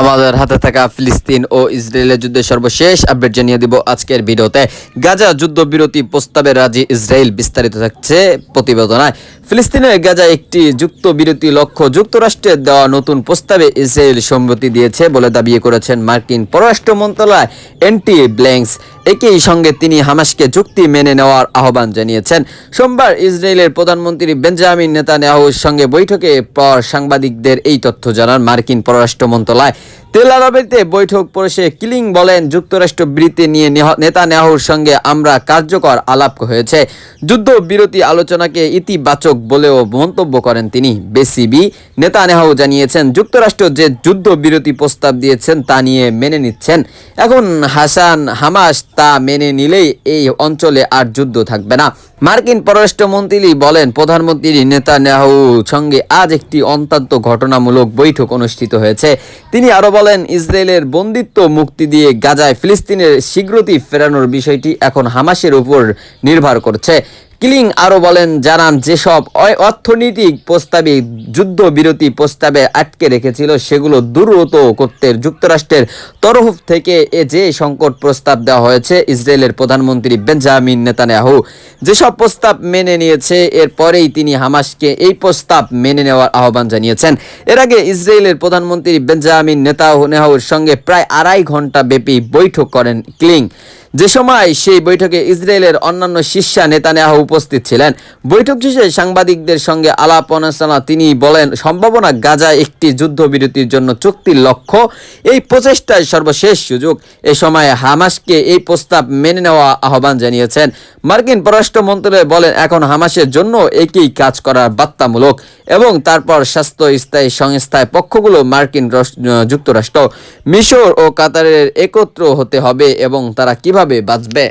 আমাদের হাতে থাকা ফিলিস্তিন ও ইসরায়েলের যুদ্ধের সর্বশেষ আপডেট জানিয়ে দিব আজকের ভিডিওতে। গাজা যুদ্ধবিরতি প্রস্তাবে রাজি ইসরায়েল বিস্তারিত থাকছে প্রতিবেদনায়। ফিলিস্তিনের গাজা একটি যুক্ত বিরতি লক্ষ্য যুক্তরাষ্ট্রের দেওয়া নতুন প্রস্তাবে ইসরায়েল সম্মতি দিয়েছে বলে দাবি করেছেন মার্কিন পররাষ্ট্র মন্ত্রণালয়, এন্টি ব্ল্যাঙ্কস। একই সঙ্গে তিনি হামাসকে চুক্তি মেনে নেওয়ার আহ্বান জানিয়েছেন। সোমবার ইসরায়েলের প্রধানমন্ত্রী বেঞ্জামিন নেতানিয়াহুর সঙ্গে বৈঠকে পর সাংবাদিকদের এই তথ্য জানান মার্কিন পররাষ্ট্র মন্ত্রণালয়। তেল আরবেতে বৈঠক পরিষে কিলিং বলেন, যুক্তরাষ্ট্র বৃত্তি নিয়ে নেহ- নেতানিয়াহুর সঙ্গে আমরা কার্যকর আলাপ হয়েছে। যুদ্ধ বিরতি আলোচনাকে ইতিবাচক বলেও মন্তব্য করেন তিনি। বেসিবি নেতানিয়াহু জানিয়েছেন, যুক্তরাষ্ট্র যে যুদ্ধ বিরতি প্রস্তাব দিয়েছেন তা নিয়ে মেনে নিচ্ছেন। এখন হাসান হামাস তা মেনে নিলেই এই অঞ্চলে আর যুদ্ধ থাকবে না। মার্কিন পররাষ্ট্রমন্ত্রী বলেন প্রধানমন্ত্রী নেতানিয়াহু সঙ্গে আজ একটি অত্যন্ত ঘটনামূলক বৈঠক অনুষ্ঠিত হয়েছে। তিনি আরও বলেন, ইসরায়েলের বন্দিত্ব মুক্তি দিয়ে গাজায় ফিলিস্তিনের শীঘ্রতি ফেরানোর বিষয়টি এখন হামাসের উপর নির্ভর করছে। কিলিং আরও বলেন, জানান, যেসব অর্থনৈতিক প্রস্তাবে, যুদ্ধবিরতি প্রস্তাবে আটকে রেখেছিল, সেগুলো দ্রুত করতে যুক্তরাষ্ট্রের তরফ থেকে এ যে সংকট প্রস্তাব দেওয়া হয়েছে, ইসরায়েলের প্রধানমন্ত্রী বেঞ্জামিন নেতানিয়াহু যেসব প্রস্তাব মেনে নিয়েছে, এরপরেই তিনি হামাসকে এই প্রস্তাব মেনে নেওয়ার আহ্বান জানিয়েছেন। এর আগে ইসরায়েলের প্রধানমন্ত্রী বেঞ্জামিন নেতানিয়াহুর সঙ্গে প্রায় আড়াই ঘণ্টা ব্যাপী বৈঠক করেন ক্লিং। যে সময় সেই বৈঠকে ইসরায়েলের অন্যান্য শীর্ষা নেতানিয়াহু উপস্থিত ছিলেন, বৈঠক শেষে সাংবাদিকদের সঙ্গে আলাপ আলোচনা তিনি বলেন, সম্ভাবনা গাজা একটি যুদ্ধবিরতির জন্য চুক্তির লক্ষ্য। এই প্রচেষ্টায় সর্বশেষ সুযোগ। এ সময় হামাসকে এই প্রস্তাব মেনে নেওয়া আহ্বান জানিয়েছেন। মার্কিন পররাষ্ট্র মন্ত্রণালয় বলেন, এখন হামাসের জন্য একই কাজ করার বার্তামূলক এবং তারপর স্বাস্থ্য স্থায়ী সংস্থায় পক্ষগুলো মার্কিন যুক্তরাষ্ট্র, মিশর ও কাতারের একত্র হতে হবে এবং তারা কীভাবে বাঁচবে?